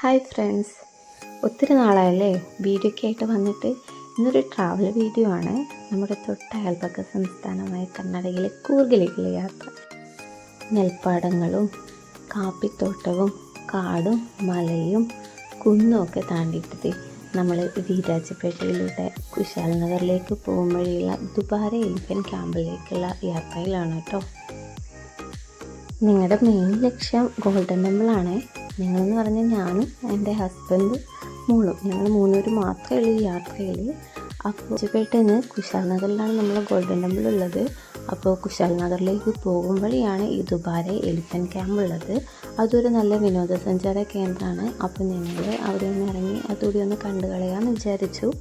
Hi friends. ഒത്തിരി നാളായല്ലേ video ആയിട്ട് വന്നിട്ട് ഇന്നൊരു ട്രാവൽ വീഡിയോ ആണ്. നമ്മുടെ തൊട്ട അയൽപ്പക്ക സംസ്ഥാനമായ കർണാടകയിലെ കൂർഗിലേക്കുള്ള യാത്ര. നെൽപ്പാടങ്ങളും കാപ്പിത്തോട്ടവും കാടും മലയും കുന്നും ഒക്കെ താണ്ടിയിട്ട് നമ്മൾ വീരാജപേട്ടയിലൂടെ കുശാൽ നഗറിലേക്ക് പോകും വഴിയുള്ള ദുബാര എലിഫൻ ക്യാമ്പിലേക്കുള്ള യാത്രയിലാണ് കേട്ടോ. നിങ്ങളുടെ മെയിൻ ലക്ഷ്യം ഗോൾഡൻ ടെമ്പിളാണ് ഞങ്ങളെന്ന് പറഞ്ഞാൽ ഞാനും എന്റെ ഹസ്ബൻഡ് മോളും. ഞങ്ങൾ മൂന്നൂർ മാത്രമേ ഉള്ളൂ യാത്രയിൽ. അപ്പോൾ ഉച്ചപ്പേട്ടിൽ നിന്ന് കുശാൽ നഗറിലാണ് നമ്മൾ ഗോൾഡൻ ടെമ്പിൾ ഉള്ളത്. അപ്പോൾ കുശാൽ നഗറിലേക്ക് പോകും വഴിയാണ് ഈ ദുബാരെ എലിഫന്റ് ക്യാമ്പ് ഉള്ളത്. അതൊരു നല്ല വിനോദസഞ്ചാര കേന്ദ്രമാണ്. അപ്പോൾ ഞങ്ങൾ അവിടെ ഒന്ന് ഇറങ്ങി അതുകൂടി ഒന്ന് കണ്ടു കളയാമെന്ന് വിചാരിച്ചു.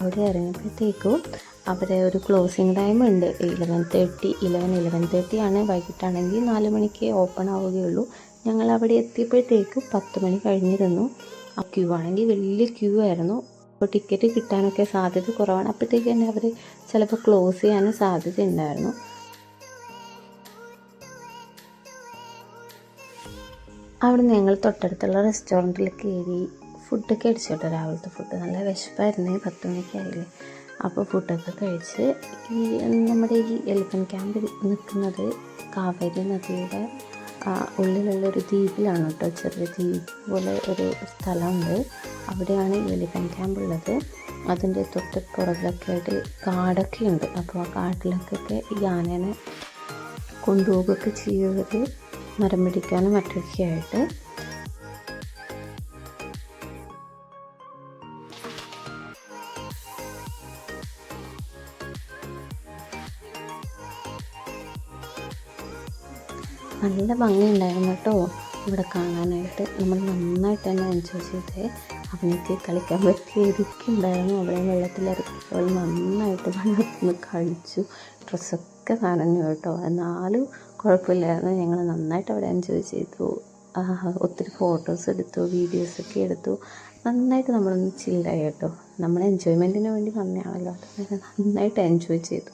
അവിടെ ഇറങ്ങിയപ്പോഴത്തേക്കും അവിടെ ഒരു ക്ലോസിങ് ടൈം ഉണ്ട്. Eleven thirty eleven eleven thirty ആണ്. വൈകിട്ടാണെങ്കിൽ നാല് മണിക്ക് ഓപ്പൺ ആവുകയുള്ളൂ. ഞങ്ങൾ അവിടെ എത്തിയപ്പോഴത്തേക്കും പത്ത് മണി കഴിഞ്ഞിരുന്നു. ആ ക്യൂ ആണെങ്കിൽ വലിയ ക്യൂ ആയിരുന്നു. അപ്പോൾ ടിക്കറ്റ് കിട്ടാനൊക്കെ സാധ്യത കുറവാണ്. അപ്പോഴത്തേക്ക് തന്നെ അവർ ചിലപ്പോൾ ക്ലോസ് ചെയ്യാനും സാധ്യത ഉണ്ടായിരുന്നു. അവിടെ ഞങ്ങൾ തൊട്ടടുത്തുള്ള റെസ്റ്റോറന്റിൽ കയറി ഫുഡൊക്കെ അടിച്ചോട്ടെ. രാവിലത്തെ ഫുഡ് നല്ല വിശപ്പായിരുന്നേ പത്ത് മണിക്ക് ആയില്ലേ. അപ്പോൾ ഫുഡൊക്കെ കഴിച്ച് ഈ നമ്മുടെ ഈ എലിഫൻ ക്യാമ്പ് നിൽക്കുന്നത് കാവേരി നദിയുടെ ഉള്ളിലുള്ളൊരു ദ്വീപിലാണ് കേട്ടോ. ചെറിയ ദ്വീപ് പോലെ ഒരു സ്ഥലമുണ്ട്. അവിടെയാണ് ഈ എലിഫന്റ് ക്യാമ്പ് ഉള്ളത്. അതിന്റെ തൊട്ട് പുറകിലൊക്കെ ആയിട്ട് കാടൊക്കെ ഉണ്ട്. അപ്പോൾ ആ കാട്ടിലൊക്കെ ഈ ആനേനെ കൊണ്ടുപോകുകയൊക്കെ ചെയ്യുന്നത് മരം പിടിക്കാനും മറ്റൊക്കെ ആയിട്ട് നല്ല ഭംഗിയുണ്ടായിരുന്നു കേട്ടോ ഇവിടെ കാണാനായിട്ട്. നമ്മൾ നന്നായിട്ട് തന്നെ എൻജോയ് ചെയ്തേ അവനേക്ക് കളിക്കാൻ പറ്റിയ ഇരിക്കുണ്ടായിരുന്നു വെള്ളത്തിലിറക്കി അവൾ നന്നായിട്ട് വെള്ളത്തിൽ നിന്ന് കളിച്ചു. ഡ്രസ്സൊക്കെ നനഞ്ഞു കേട്ടോ. എന്നാലും കുഴപ്പമില്ലായിരുന്നു. ഞങ്ങൾ നന്നായിട്ട് അവിടെ എൻജോയ് ചെയ്തു. ഒത്തിരി ഫോട്ടോസ് എടുത്തു വീഡിയോസൊക്കെ എടുത്തു. നന്നായിട്ട് നമ്മളൊന്ന് ചില്ലായി കേട്ടോ. നമ്മൾ എൻജോയ്മെന്റിന് വേണ്ടി വന്നയാണല്ലോ നന്നായിട്ട് എൻജോയ് ചെയ്തു.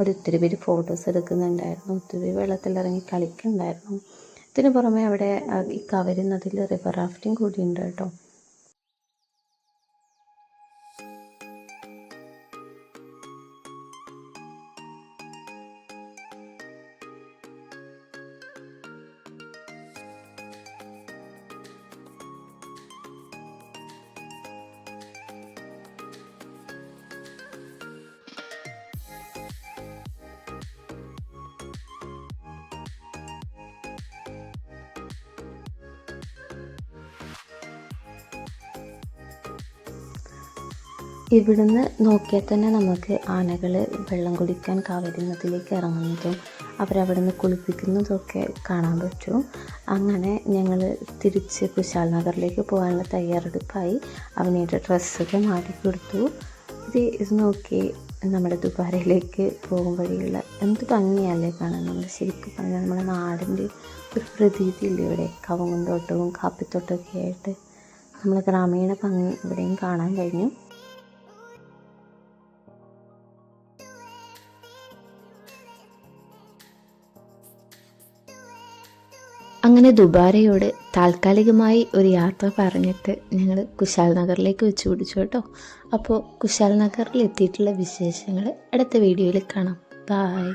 അവിടെ ഒത്തിരി പേര് ഫോട്ടോസ് എടുക്കുന്നുണ്ടായിരുന്നു. ഒത്തിരി വെള്ളത്തിലിറങ്ങി കളിക്കുന്നുണ്ടായിരുന്നു. ഇതിന് പുറമെ അവിടെ ഈ കവരി നദിയിൽ റിവർ റാഫ്റ്റിംഗ് കൂടി ഉണ്ട് കേട്ടോ. ഇവിടുന്ന് നോക്കിയാൽ തന്നെ നമുക്ക് ആനകൾ വെള്ളം കുടിക്കാൻ കാവേരി നദിയിലേക്ക് ഇറങ്ങുന്നതും അവരവിടുന്ന് കുളിപ്പിക്കുന്നതൊക്കെ കാണാൻ പറ്റും. അങ്ങനെ ഞങ്ങൾ തിരിച്ച് കുശാൽ നഗറിലേക്ക് പോകാനുള്ള തയ്യാറെടുപ്പായി അവനീന്റെ ഡ്രസ്സൊക്കെ മാറ്റി കൊടുത്തു. ഇത് ഇത് നോക്കി നമ്മുടെ ദുബാരയിലേക്ക് പോകും വഴിയുള്ള എന്ത് ഭംഗിയല്ലേ കാണാൻ. നമ്മൾ ശരിക്കും പറഞ്ഞാൽ നമ്മുടെ നാടിന്റെ ഒരു പ്രതീതി ഇല്ലേ ഇവിടെ? കവുങ്ങും തോട്ടവും കാപ്പിത്തോട്ടമൊക്കെ ആയിട്ട്. നമ്മൾ ഗ്രാമീണ ഭംഗി ഇവിടെയും കാണാൻ കഴിഞ്ഞു. അങ്ങനെ ദുബാരയോട് താൽക്കാലികമായി ഒരു യാത്ര പറഞ്ഞിട്ട് ഞങ്ങൾ കുശാൽ നഗറിലേക്ക് വെച്ച് പിടിച്ചു കേട്ടോ. അപ്പോൾ കുശാൽ നഗറിൽ എത്തിയിട്ടുള്ള വിശേഷങ്ങൾ അടുത്ത വീഡിയോയിൽ കാണാം. ബായ്